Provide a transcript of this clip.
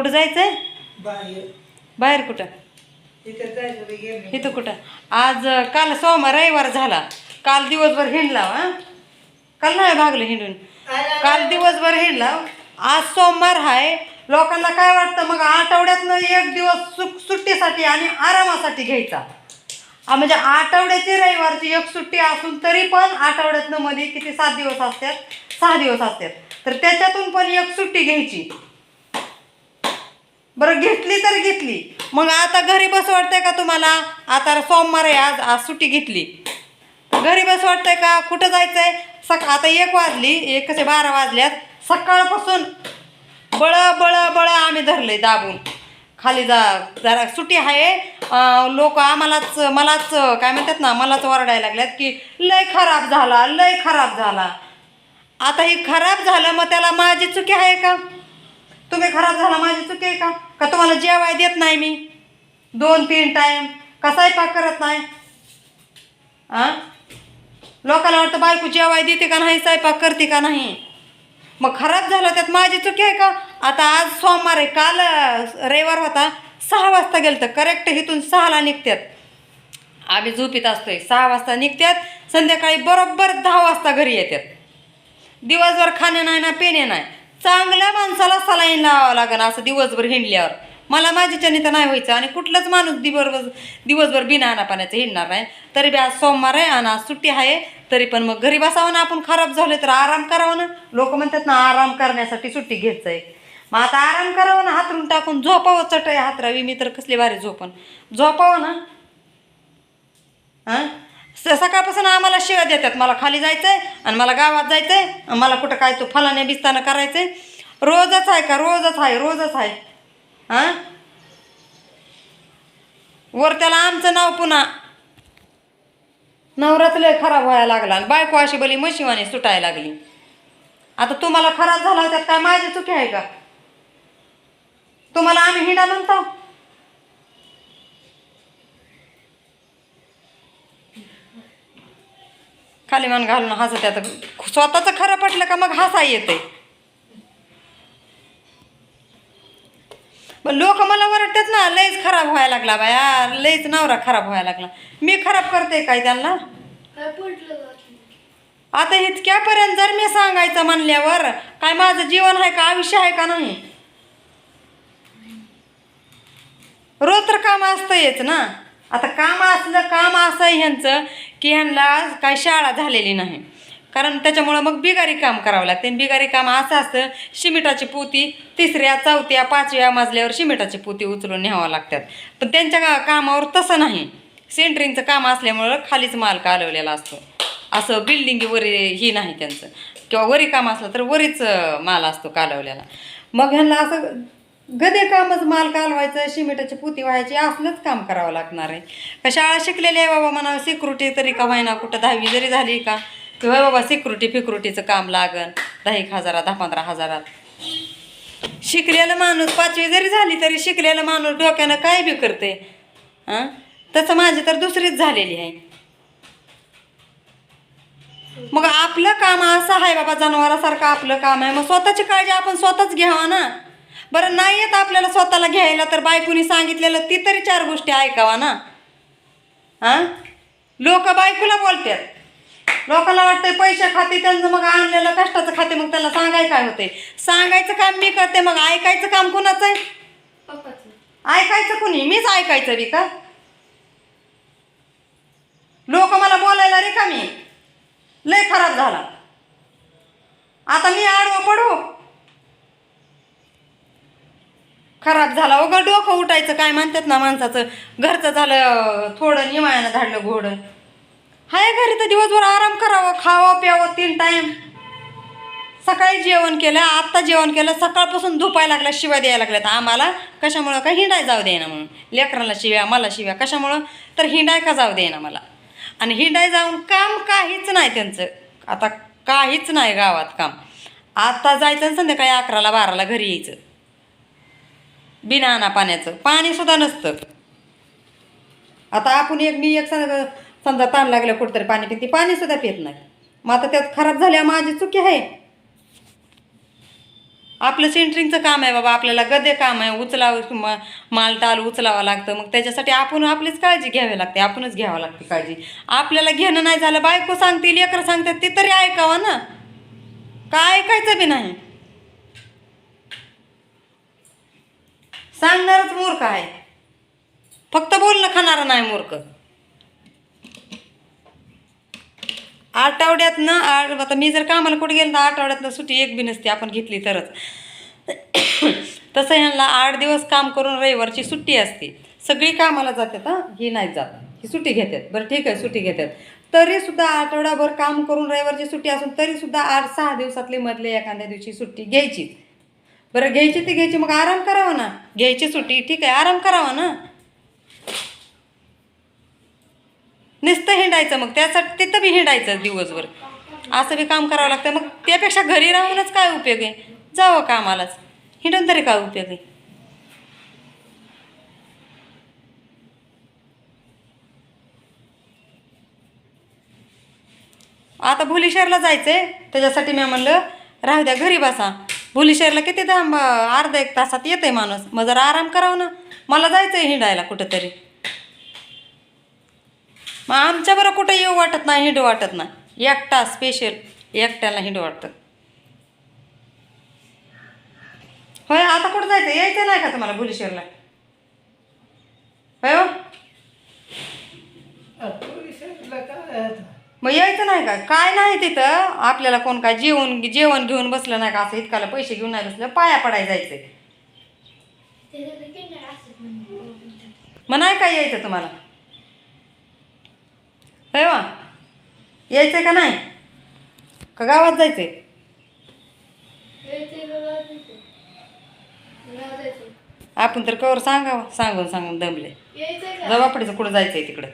कुठं जायचंय? बाहेर. बाहेर कुठं. इथं कुठं? आज काल सोमवार रविवार झाला. काल दिवसभर हिंडला हा? काल नाही भागलं हिंडून. काल दिवसभर हिंडला. आज सोमवार आहे लोकांना काय वाटतं? मग आठवड्यातनं एक दिवस सुट सुट्टीसाठी आणि आरामासाठी घ्यायचा. म्हणजे आठवड्याची रविवारची एक सुट्टी असून तरी पण आठवड्यातनं मध्ये किती सात दिवस असतात? सहा दिवस असतात. तर त्याच्यातून पण एक सुट्टी घ्यायची. बरं घेतली तर घेतली. मग आता घरी बस वाटतंय का तुम्हाला? आता सोमवार आहे आज आज सुट्टी घेतली. घरी बस वाटतंय का? कुठं जायचंय? सक आता एक वाजली एक कसे बारा वाजल्यात. सकाळपासून बळ बळ बळ आम्ही धरले दाबून. खाली जा जरा सुट्टी आहे. लोक आम्हालाच मलाच काय म्हणतात ना मलाच ओरडायला लागल्यात की लय खराब झाला लय खराब झाला. आता ही खराब झालं मग त्याला माझी चुकी आहे का? तुम्ही खराब झाला माझी चुकी आहे का? का तुम्हाला जेवाय देत नाही मी? दोन तीन टाईम का स्वयंपाक करत नाही? आ? लोकांना वाटतं बायको जेवाय देते का नाही स्वयंपाक करते का नाही? मग खराब झालं त्यात माझी चुकी आहे का? आता आज सोमवार आहे काल रविवार होता. सहा वाजता गेलं तर करेक्ट इथून सहाला निघतात आम्ही झोपीत असतोय. सहा वाजता निघतात संध्याकाळी बरोबर दहा वाजता घरी येतात दिवसभर खाणे नाही ना पिणे नाही. चांगल्या माणसाला सलाईन लावावं लागेल असं दिवसभर हिंडल्यावर. मला माझ्याच्याने तर नाही व्हायचं आणि कुठलाच माणूस दिवसभर दिवसभर बिना पाण्याचं हिंडणार नाही. तरी बी आज सोमवार आहे आणि आज सुट्टी आहे. तरी पण मग घरी बसावं ना आपण खराब झाले तर आराम करावं ना. लोक म्हणतात ना आराम करण्यासाठी सुट्टी घ्यायचं आहे मग आता आराम करावं ना हातरून टाकून झोपावं चटई हातरावी मी तर कसली भारी झोपन. झोपावं ना. हां स- सकाळपासून आम्हाला शिव्या देतात. मला खाली जायचं आहे आणि मला गावात जायचं आहे मला कुठं काय तो फलाने बिस्तानं आहे रोजच आहे का? रोजच आहे रोजच आहे. हां? वर त्याला आमचं नाव पुन्हा. नवराच लय खराब व्हायला लागला आणि बायको अशी बली म्हशीवाने सुटायला लागली. आता तुम्हाला खराब झाला त्यात काय माझी चुकी आहे का? तुम्हाला आम्ही हिंडा म्हणतो? खाली मान घालून हसत आता स्वतःच खरं पटलं का मग हसा येते लोक मला ओरडतात ना लयच खराब व्हायला लागला बाया लयच नवरा खराब व्हायला लागला. मी खराब करते काय त्यांना? आता इतक्यापर्यंत जर मी सांगायचं म्हणल्यावर काय माझं जीवन आहे का आयुष्य आहे का नाही? रोज तर काम असतंयच ना. आता काम असलं काम असं आहे ह्यांचं की ह्यांना काय शाळा झालेली नाही. कारण त्याच्यामुळं मग बिगारी काम करावं लागते. आणि बिगारी काम असं असतं शिमिटाची पोती तिसऱ्या चौथ्या पाचव्या मजल्यावर शिमिटाची पोती उचलून न्यावं लागतात. पण त्यांच्या का- कामावर तसं नाही. सेंटरिंगचं काम असल्यामुळं खालीच माल कालवलेला असतो. असं बिल्डिंग वरी ही नाही त्यांचं. किंवा वरी काम असलं तर वरीच माल असतो कालवलेला. मग ह्यांना असं गदे कामच माल कालवायचं शिमिटाची पुती व्हायची असलंच काम करावं लागणार आहे. का शाळा शिकलेली आहे बाबा म्हणा सिक्युरिटी तरी का व्हायना कुठं दहावी जरी झाली का? किंवा बाबा सिक्युरिटी फिक्युरिटीचं काम लागन दहा एक हजारात दहा पंधरा हजारात. शिकलेला माणूस पाचवी जरी झाली तरी शिकलेला माणूस डोक्यानं काय बी करते हां? तसं माझी तर दुसरीच झालेली आहे. मग आपलं काम असं आहे बाबा जनावरासारखं आपलं काम आहे. मग स्वतःची काळजी आपण स्वतःच घ्यावा ना. बरं नाही येत आपल्याला स्वतःला घ्यायला तर बायकोनी सांगितलेलं ती तरी चार गोष्टी ऐकावा ना. हां? लोक बायकोला बोलतात. लोकांना वाटतंय पैसे खाते त्यांचं मग आणलेलं कष्टाचं खाते मग त्याला सांगाय काय होते सांगायचं काम मी करते मग ऐकायचं काम कुणाचं आहे? ऐकायचं कुणी? मीच ऐकायचं बी का? लोक मला बोलायला रे का मी? लय खराब झाला. आता मी आडवं पडू. खराब झाला. उघड डोकं उठायचं. काय म्हणतात ना माणसाचं? घरचं झालं थोडं निमायानं धाडलं घोडं. हाय घरी तर दिवसभर आराम करावं खावं प्यावं तीन टाईम सकाळी जेवण केलं आत्ता जेवण केलं सकाळपासून धुपायला लागल्या शिव्या द्यायला लागल्यात. आम्हाला कशामुळं? का हिंडाय जाऊ दे ना म्हणून. लेकराला शिव्या मला शिव्या. कशामुळं? तर हिंडाय का जाऊ दे ना मला? आणि हिंडाय जाऊन काम काहीच नाही त्यांचं. आता काहीच नाही गावात काम. आत्ता जायचं आणि संध्याकाळी अकराला बाराला घरी यायचं. बिना आणा पाण्याचं पाणीसुद्धा नसतं. आता आपण एक मी एक समजा समजा ताण लागलं कुठंतरी पाणी पिते पाणीसुद्धा पित नाही. मग आता त्यात खराब झाल्या माझी चुकी आहे. आपलं सेंटरिंगचं काम आहे बाबा आपल्याला गदे काम आहे. उचलावं म- माल टाल उचलावं लागतं. मग त्याच्यासाठी आपण आपलीच काळजी घ्यावी लागते. आपणच घ्यावं लागते काळजी. आपल्याला घेणं नाही झालं बायको सांगतील लेकरं सांगतात ते तरी ऐकावं ना. काय ऐकायचं बी नाही? सांगणारच मूर्ख आहे. फक्त बोलणं खाणारा नाही मूर्ख. आठवड्यातनं आठ आता मी जर कामाला कुठे गेलं तर आठवड्यातनं सुट्टी एक बी नसते आपण घेतली तरच. तसं ह्यांना आठ दिवस काम करून रविवारची सुट्टी असते. सगळी कामाला जातात हां? ही नाही जात. ही सुट्टी घेतात. बरं ठीक आहे सुट्टी घेतात. तरीसुद्धा आठवडाभर काम करून रविवारची सुट्टी असून तरीसुद्धा आठ सहा दिवसातली मधले एखाद्या दिवशी सुट्टी घ्यायचीच. बरं घ्यायची ती घ्यायची मग आराम करावा ना. घ्यायची सुट्टी ठीक आहे आराम करावा ना. नुसतं हिंडायचं मग त्यासाठी तिथं बी हिंडायचं दिवसभर. असं बी काम करावं लागतं. मग त्यापेक्षा घरी राहूनच काय उपयोग आहे? जावं कामालाच. हिंडून तरी काय उपयोग आहे? आता भुलीशहरला जायचंय. त्याच्यासाठी मी म्हणलं राहू द्या घरी बसा. भुलीशहरला किती दाम अर्धा एक तासात येते माणूस. मग जरा आराम करावं ना. मला जायचंय हिंडायला कुठंतरी. मग आमच्या बरं कुठं येऊ वाटत नाही हिंडू वाटत नाही. एकटा स्पेशल एकट्याला हिंडू वाटतं. होय आता कुठं जायचं यायचं नाही का तुम्हाला भुलीशेरला होय हो? यायचं नाही का? काय नाही तिथं. आपल्याला कोण काय जेवण जेवण घेऊन बसलं नाही का? असं इतकाला पैसे घेऊन नाही बसलं. पाया पडाय जायचंय. मग नाही काय यायचं तुम्हाला? वा? यायचंय का नाही? का गावात जायचंय? आपण तर कवर सांगावं. सांगून सांगून दमले. जबापडीचं कुठं जायचंय तिकडं?